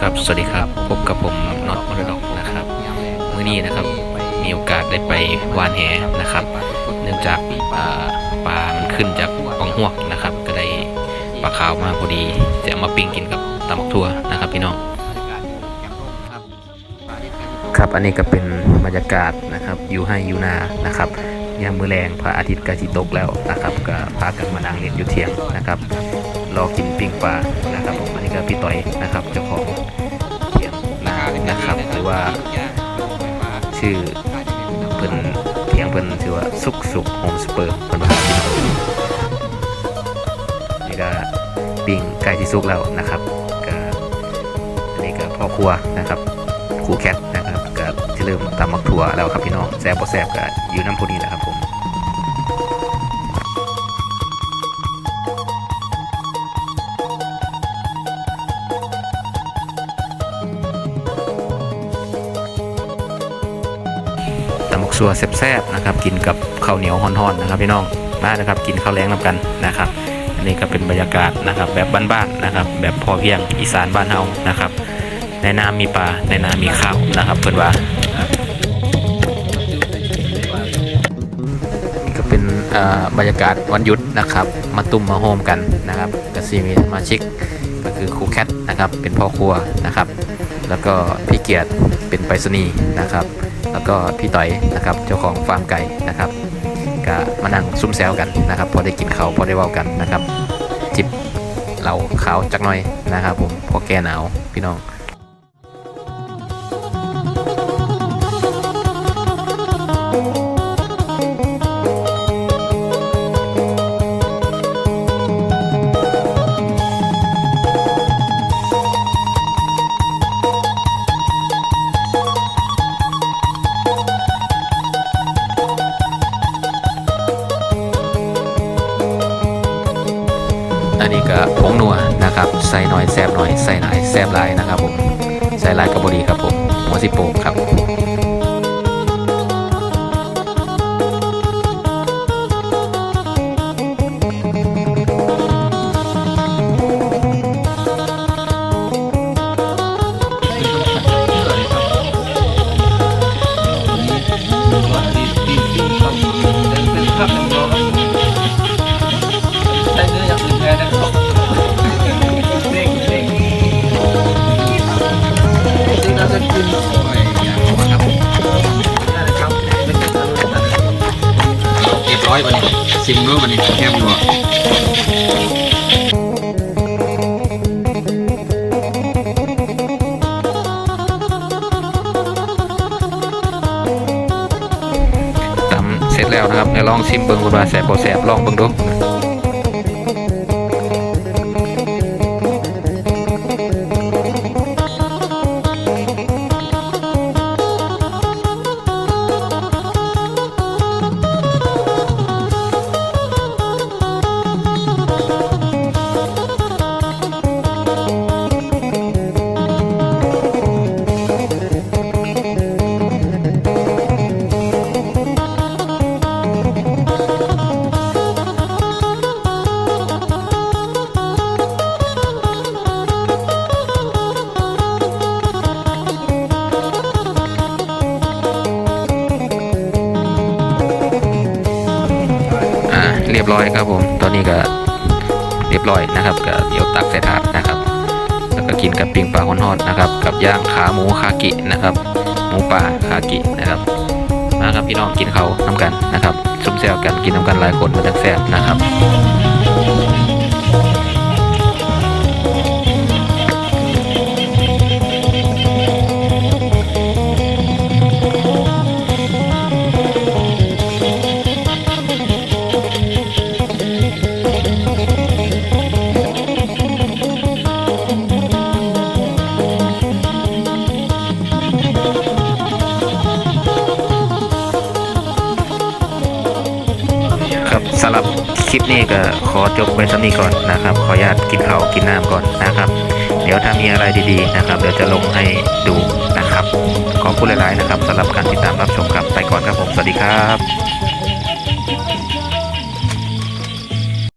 ครับ สวัสดีครับ พบกับผมน็อตมรดกนะครับมื้อนี้นะครับ มีโอกาสได้ไปวานแหนะครับ เนื่องจากปลามันขึ้นจากปองหวกนะครับ ก็ได้ปลาขาวมาพอดี จะมาปิ้งกินกับตำบักทั่วนะครับพี่น้อง ครับอันนี้ก็เป็นบรรยากาศนะครับ อยู่ให้อยู่นานะครับยามมือแรงพระอาทิตย์กสิตกแล้วนะครับก็พากันมานั่งเล่นอยู่เที่ยงนะครับ รอกินปิ้งปลานะครับผมอันนี้ก็พี่ต่อยนะครับเจ้าของเทียงนานะครับหรือว่าชื่อเพิ่นเทียงเพิ่นชื่อว่าสุกสุกโฮมสเปิร์มเพิ่นว่าพี่น้องนี่ก็ปิ้งไก่ที่สุกแล้วนะครับก็อันนี้ก็พ่อครัวนะครับครูแคทนะครับก็จะเริ่มตำมักถั่วแล้วครับพี่น้องแซ่บบ่แซ่บก็อยู่น้ำพอดีแหละครับผม ตำบักซัวแซ่บๆนะครับ กินกับข้าวเหนียวฮ้อนๆนะครับพี่น้องมานะครับ กินข้าวแรงนำกันนะครับอันนี้ก็เป็นบรรยากาศนะครับ แบบบ้านๆนะครับ แบบพอเพียงอีสานบ้านเฮานะครับ ในน้ำมีปลาในน้ำมีข้าวนะครับเพื่อนว่านี่ก็เป็นอ่าบรรยากาศวันหยุดนะครับ มาตุ่มมาโฮมกันนะครับกสีมีสมาชิกก็คือครูแคทนะครับเป็นพ่อครัวนะครับ แล้วก็พี่เกียรติเป็นไปรษณีย์นะครับ แล้วก็พี่ต่อยนะครับเจ้าของฟาร์มไก่นะครับก็มานั่งซุ่มแซวกันนะครับพอได้กินเขาพอได้เว้ากันนะครับ จิบเหล้าขาวจักหน่อยนะครับผมพอแก้หนาวพี่น้อง อันนี้ก็ผงนัวนะครับใส่หน่อยแซบหน่อยใส่หลายแซบหลายนะครับผมใส่หลายกระบดีครับผมหัวสิโปกครับ จริงเราจะกินหน่อยอย่างครับได้ครับเรียบร้อยวันนี้ซิมเนอรู้วันนี้แคบอยู่อะตำเสร็จแล้วนะครับเดี๋ยวลองชิมเบิ้งคุณว่าแสบบ่แสบลองเบิ้งดู รียบร้อยครับผม ตอนนี้ก็เรียบร้อยนะครับก็เดี๋ยวตักใส่ถาดนะครับ แล้วก็กินกับปิ้งปลาฮอนๆนะครับ กับย่างขาหมูคากินะครับ หมูป่าคากินะครับมาครับพี่น้องกินเขาทำกันนะครับซุ่มแซวกันกินทำกันหลายคนมาจากแซ่บนะครับ ครับสำหรับคลิปนี้ก็ขอจบไว้สำนี้ก่อนนะครับ ขออนุญาตกินข้าวกินน้ำก่อนนะครับ เดี๋ยวถ้ามีอะไรดีๆนะครับ เดี๋ยวจะลงให้ดูนะครับ ขอบคุณหลายๆนะครับสำหรับการติดตามรับชมครับไปก่อนครับผมสวัสดีครับ